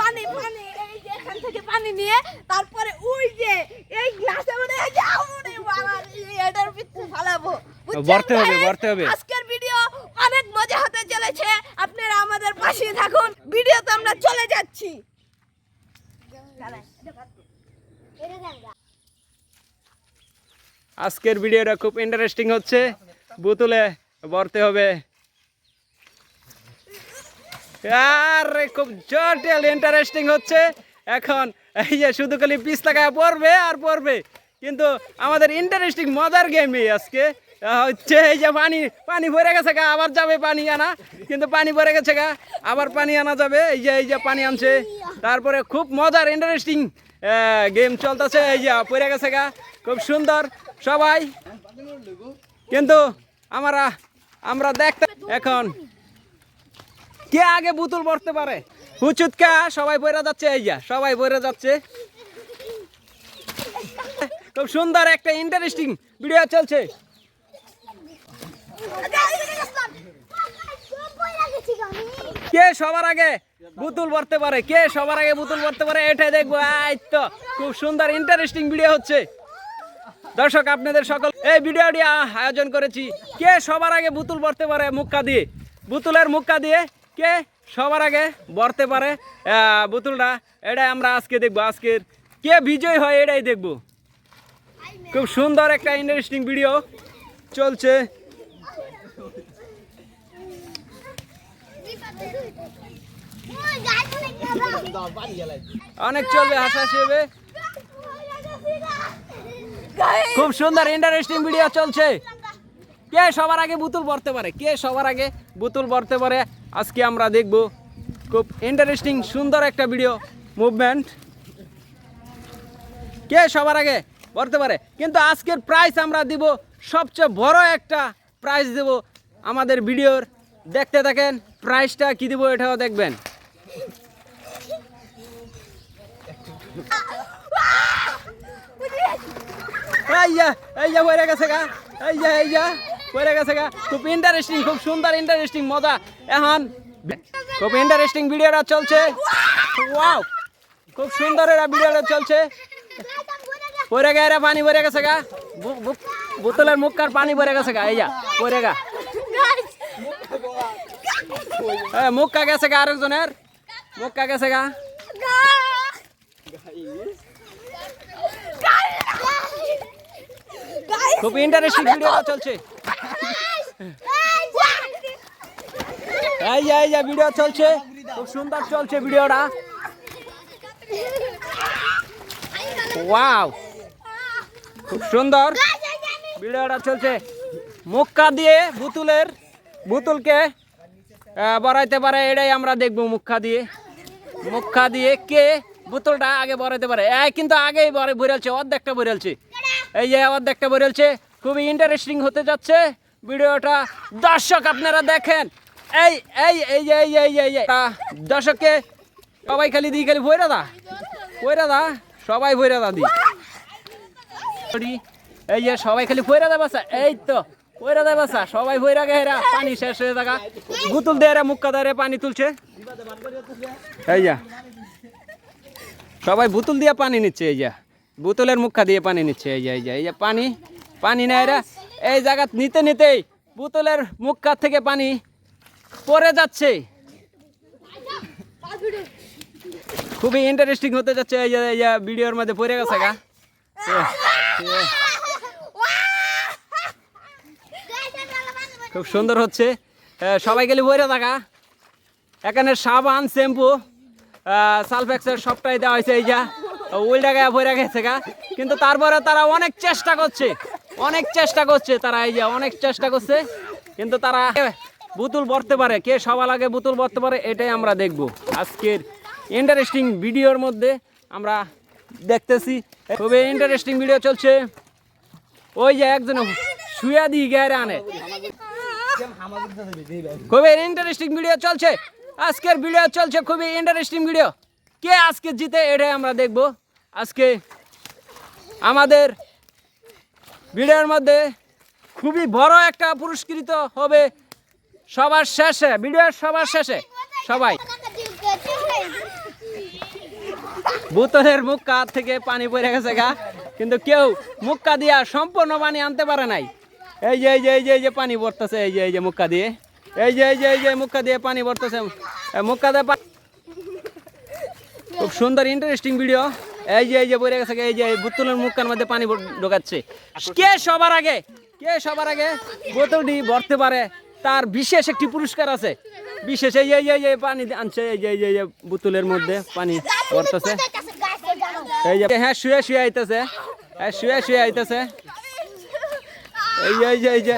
পানি পানি থেকে পানি নিয়ে তারপরে ওই যে এই গ্লাসে মানে এই যে আমনে এটার ফালাবো। ভরতে হবে? ভরতে হবে। আজকের ভিডিও অনেক মজা হতে চলেছে। আপনারা আমাদের পাশে থাকুন। ভিডিওতে আমরা চলে যাচ্ছি। আজকের ভিডিওটা খুব ইন্টারেস্টিং হচ্ছে। বোতলে ভরতে হবে। আরে খুব জটিল ইন্টারেস্টিং হচ্ছে। এখন এই যে শুধু খালি পিস লাগায় পড়বে আর পড়বে। কিন্তু আমাদের ইন্টারেস্টিং মজার গেমই আজকে। হচ্ছে এই যে পানি পানি ভরে গেছে গা, আবার যাবে পানি আনা। কিন্তু পানি ভরে গেছে গা, আবার পানি আনা যাবে। এই যে এই যে পানি আনছে। তারপরে খুব মজার ইন্টারেস্টিং গেম চলতেছে। এই যে, পড়ে গেছে গা, খুব সুন্দর। সবাই। কিন্তু আমরা আমরা দেখতে এখন কে আগে বুতুল ভরতে পারে? হুচুৎকা সবাই বইরা যাচ্ছে, এই যা, সবাই বইরা যাচ্ছে। খুব সুন্দর একটা ইন্টারেস্টিং ভিডিও চলছে। কে সবার আগে বুতুল ভরতে পারে? কে সবার আগে বুতুল ভরতে পারে? এটাই দেখব, এই তো, খুব সুন্দর ইন্টারেস্টিং ভিডিও হচ্ছে। দর্শক, আপনাদের সকল এই ভিডিওটি আয়োজন করেছি। কে সবার আগে বুতুল ভরতে পারে মুক্কা দিয়ে? বুতুলের মুক্কা দিয়ে কে? সবার আগে ভরতে পারে। বুতুলটা এটাই আমরা আজকে দেখব। আজকের কে বিজয় হয় এটাই দেখব। খুব সুন্দর একটা ইন্টারেস্টিং ভিডিও চলছে। অনেক চলবে, হাসাহাসি হবে। খুব সুন্দর ইন্টারেস্টিং ভিডিও চলছে। কে সবার আগে বুতুল ভরতে পারে? কে সবার আগে বুতুল ভরতে পারে? আজকে আমরা দেখব খুব ইন্টারেস্টিং সুন্দর একটা ভিডিও মুভমেন্ট কে সবার আগে? ভরতে পারে। কিন্তু আজকের প্রাইস আমরা দিব, সবচেয়ে বড় একটা প্রাইস দেব আমাদের ভিডিওর দেখতে থাকেন প্রাইসটা কি দিব এটাও দেখবেন। এই যা এই যা গেছে গা। এই যা এই যা। পড়ে গেছে গা। খুব ইন্টারেস্টিং খুব সুন্দর ইন্টারেস্টিং মজা। এখন খুব ইন্টারেস্টিং ভিডিওটা চলছে। ওয়াও খুব সুন্দর এরা ভিডিওটা চলছে। পড়ে গা এরা পানি ভরে গেছে গা। বোতলের মুখকার পানি ভরে গেছে গা এই যা পড়ে গা। এ, মুক্কা গেছে গা আরেকজনের। মুক্কা গেছে গা। খুব ইন্টারেস্টিং ভিডিওটা চলছে। এই যে এই যে ভিডিও চলছে। খুব সুন্দর চলছে ভিডিওটা ওয়াও খুব সুন্দর। ভিডিওটা চলছে। মুক্কা দিয়ে বুতুলের বুতুলকে বড়াইতে পারে। এটাই আমরা দেখব মুখা দিয়ে। মুখা দিয়ে কে বোতলটা আগে বড়াইতে পারে। এই, কিন্তু আগেই বড়ে ভরেলছে অর্ধেকটা ভরেলছে এই যে, অর্ধেকটা ভরেলছে খুবই ইন্টারেস্টিং হতে যাচ্ছে। ভিডিওটা দর্শক আপনারা দেখেন। এই এই এই এই এই এই দর্শককে সবাই খালি দিই, খালি ভৈরা দা। ভৈরা দা, সবাই ভৈরা দা দি এই যে সবাই খালি ভৈরা দা বাসা। এই তো, ভৈরা দা বাসা, সবাই ভৈরা গেরা পানি শেষ হয়ে থাকা বুতুল দিয়ে মুক্কা দিয়ে পানি তুলছে। এই যা, সবাই বোতল দিয়ে পানি নিচ্ছে, এই যা। বোতলের মুখা দিয়ে পানি নিচ্ছে, এই যে এই যে এই যে, পানি পানি নেয় এরা এই জায়গা নিতে নিতেই বোতলের মুখা থেকে পানি পড়ে যাচ্ছে। খুবই ইন্টারেস্টিং হতে যাচ্ছে এই যে ভিডিওর মধ্যে পড়ে গেছে গা। খুব সুন্দর হচ্ছে। সবাই গেলে বইরে থাকা। এখানে সাবান, শ্যাম্পু সালফেক্সের সবটাই দেওয়া হয়েছে এই যা। উল্টা গায়ে ভরে গেছে গা। কিন্তু তারপরে তারা অনেক চেষ্টা করছে। অনেক চেষ্টা করছে তারা, এই যে অনেক চেষ্টা করছে, কিন্তু তারা বুতুল ভরতে পারে। কে সবার আগে বুতুল ভরতে পারে, এটাই আমরা দেখব। আজকের ইন্টারেস্টিং ভিডিওর মধ্যে আমরা দেখতেছি। খুবই ইন্টারেস্টিং ভিডিও চলছে। ওই যে একজন শুয়া দিয়ে গেরে আনে। খুবই ইন্টারেস্টিং ভিডিও চলছে। আজকের ভিডিও চলছে খুবই ইন্টারেস্টিং ভিডিও কে আজকে জিতে, এটাই আমরা দেখব। আজকে আমাদের ভিডিওর মধ্যে খুবই বড় একটা পুরস্কৃত হবে সবার শেষে ভিডিওর সবার শেষে সবাই। বোতলের মুক্কা থেকে পানি পড়ে গেছে গা। কিন্তু কেউ মুক্কা দিয়া সম্পূর্ণ পানি আনতে পারে নাই। এই যে এই যে এই যে এই যে পানি পড়তেছে এই যে এই যে মুক্কা দিয়ে। এই যে এই যে এই যে মুক্কা দিয়ে পানি এ, মুক্কা দিয়ে খুব সুন্দর ইন্টারেস্টিং ভিডিও এই যে এই যে পড়ে গেছে এই যে বোতলের মুক্কার মধ্যে পানি ঢোকাচ্ছে কে সবার আগে কে সবার আগে বোতলটি ভরতে পারে তার বিশেষ একটি পুরস্কার আছে বিশেষ এই এই এই পানি আনছে এই যে এই যে বোতলের মধ্যে পানি ভরতেছে এই যে হ্যাঁ শুয়ে শুয়ে আইতেছে হ্যাঁ শুয়ে শুয়ে আইতেছে এই যে এই যে এই যে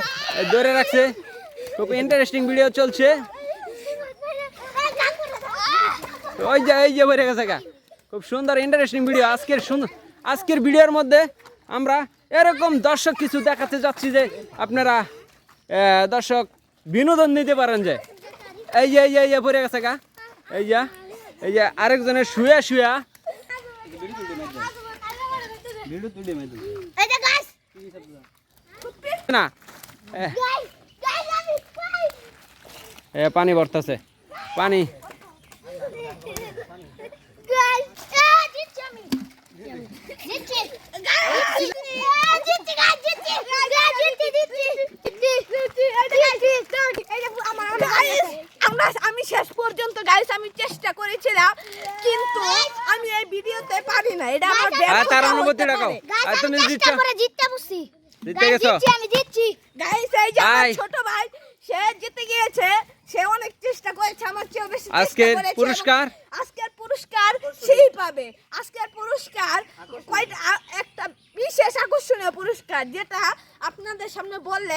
ধরে রাখছে খুব ইন্টারেস্টিং ভিডিও চলছে ওই যে এই যে বেড়ে গেছে গা খুব সুন্দর ইন্টারেস্টিং ভিডিও আজকের সুন্দর আজকের ভিডিওর মধ্যে আমরা এরকম দর্শক কিছু দেখাতে যাচ্ছি যে আপনারা দর্শক বিনোদন নিতে পারেন যে। এই যে এই যে এই যে পড়ে গেছে গা। এই যে এই যে আরেকজনের শুয়া শুয়া। না পানি ভরতেছে। পানি। আমি। শেষ পর্যন্ত গাইস আমি চেষ্টা করেছিলাম কিন্তু আমি এই ভিডিওতে পারি না। এটা আমার তার অনুভূতি রাখো গাইস আর তুমি জিতছো করে জিততে বসছি জিততে গেছো? আমি জিতছি গাইস এই যে ছোট ভাই সে জিতে গিয়েছে। সে অনেক চেষ্টা করেছে আমার চেয়ে বেশি চেষ্টা করেছে। এবং পুরস্কার? পাবে। আজকের পুরস্কার একটা বিশেষ আকর্ষণীয় পুরস্কার যেটা আপনাদের সামনে বললে